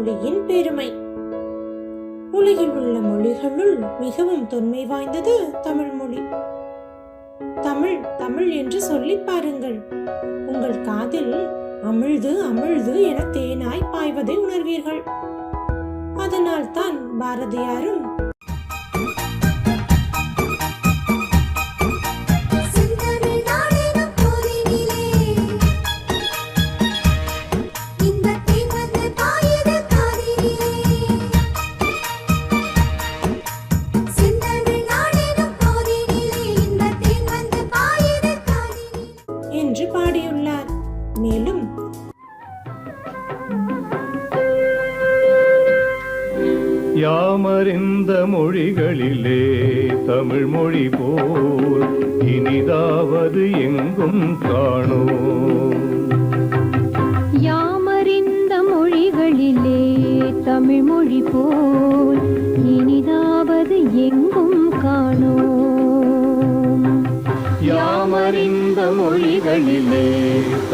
மொழியின் பெருமை. உலகில் உள்ள மொழிகளுள் மிகவும் தொன்மை வாய்ந்தது தமிழ் மொழி. தமிழ் தமிழ் என்று சொல்லி பாருங்கள். உங்கள் காதில் அமிழ்து அமிழ்து என தேனாய் பாய்வதை உணர்வீர்கள். அதனால் தான் பாரதியாரும் யாமறிந்த மொழிகளிலே தமிழ் மொழி போல் இனிதாவது எங்கும் காணோம். யாமறிந்த மொழிகளிலே தமிழ் மொழி போல் இனிதாவது எங்கும் காணோம். யாமறிந்த மொழிகளிலே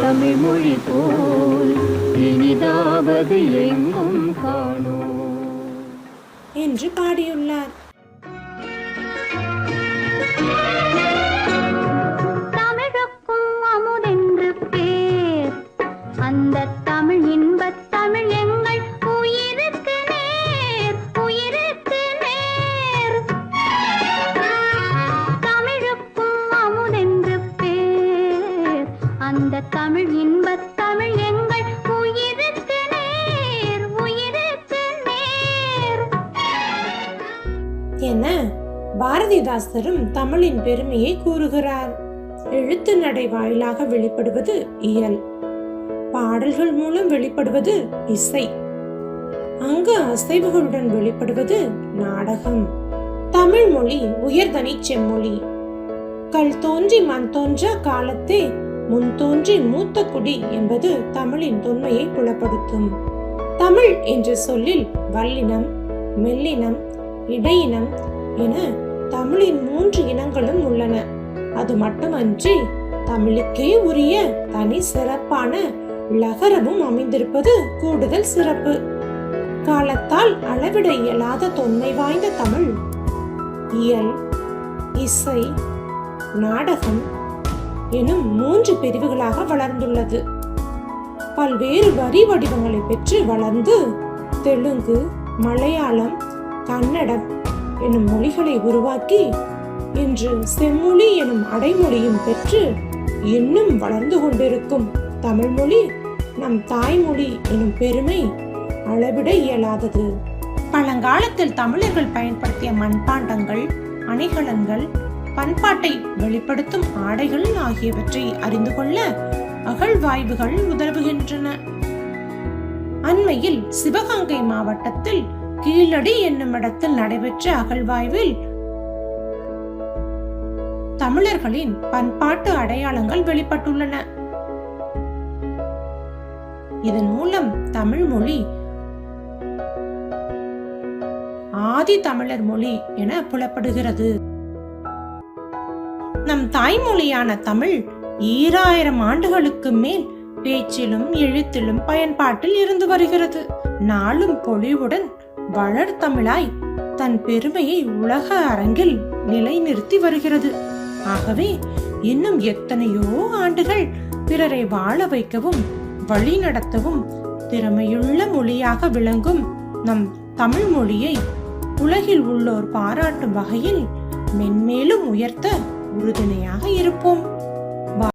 தமிழ் மொழி போல் இனிதாவது எங்கும் காணோம். என்று பாடியுள்ளார். தமிழுக்கும் அமுதென்று பேர். அந்த தமிழ் இன்பத் தமிழ் எங்கள் உயிருக்கு நேர் உயிருக்கு நேர். தமிழுக்கும் அமுதென்று பேர். அந்த தமிழ் இன்பத் என பாரதிதாசரும் தமிழின் பெருமையை கூறுகிறார். எழுத்து நடை வாயிலாக வெளிப்படுவது இயல். பாடல்கள் மூலம் வெளிப்படுவது இசை. அங்கு அசைவுகளுடன் வெளிப்படுவது நாடகம். தமிழ் மொழி உயர்தனி செம்மொழி. கல் தோன்றி மண் தோன்ற காலத்தே முன் தோன்றி மூத்த குடி என்பது தமிழின் தொன்மையை புலப்படுத்தும். தமிழ் என்ற சொல்லில் வல்லினம் மெல்லினம் இடையினம் என தமிழின் மூன்று இனங்களும் உள்ளன. அது மட்டுமன்றி தமிழுக்கே உரிய தனி சிறப்பான லகரமும் அமைந்திருப்பது கூடுதல் சிறப்பு. காலத்தால் அளவிட இயலாத தொன்மை வாய்ந்த தமிழ். இயல் இசை நாடகம் எனும் மூன்று பிரிவுகளாக வளர்ந்துள்ளது. பல்வேறு வரி வடிவங்களை பெற்று வளர்ந்து தெலுங்கு மலையாளம் கன்னடம் எனும் மொழிகளை உருவாக்கி இன்று செம்மொழி எனும் அடைமொழியும் பெற்று இன்னும் வளர்ந்து கொண்டிருக்கும் தமிழ் மொழி நம் தாய்மொழி எனும் பெருமை அளவிட இயலாதது. பழங்காலத்தில் தமிழர்கள் பயன்படுத்திய மண்பாண்டங்கள் அணிகலன்கள் பண்பாட்டை வெளிப்படுத்தும் ஆடைகள் ஆகியவற்றை அறிந்து கொள்ள அகழ்வாய்வுகள் உதவுகின்றன. அண்மையில் சிவகங்கை மாவட்டத்தில் கீழடி என்னும் இடத்தில் நடைபெற்ற அகழ்வாய்வில் தமிழர்களின் பண்பாட்டு அடையாளங்கள் வெளிப்பட்டுள்ளன. இதன் மூலம் தமிழ் மொழி ஆதி தமிழர் மொழி என புலப்படுகிறது. நம் தாய்மொழியான தமிழ் ஈராயிரம் ஆண்டுகளுக்கு மேல் பேச்சிலும் எழுத்திலும் பயன்பாட்டில் இருந்து வருகிறது. நாளும் பொழிவுடன் வளர் தமிழாய் தன் பெருமையை உலக அரங்கில் நிலைநிறுத்தி வருகிறது. ஆகவே இன்னும் எத்தனையோ ஆண்டுகள் பிறரை வாழ வைக்கவும் வழி நடத்தவும் திறமையுள்ள மொழியாக விளங்கும் நம் தமிழ் மொழியை உலகில் உள்ளோர் பாராட்டும் வகையில் மென்மேலும் உயர்த்த உறுதுணையாக இருப்போம்.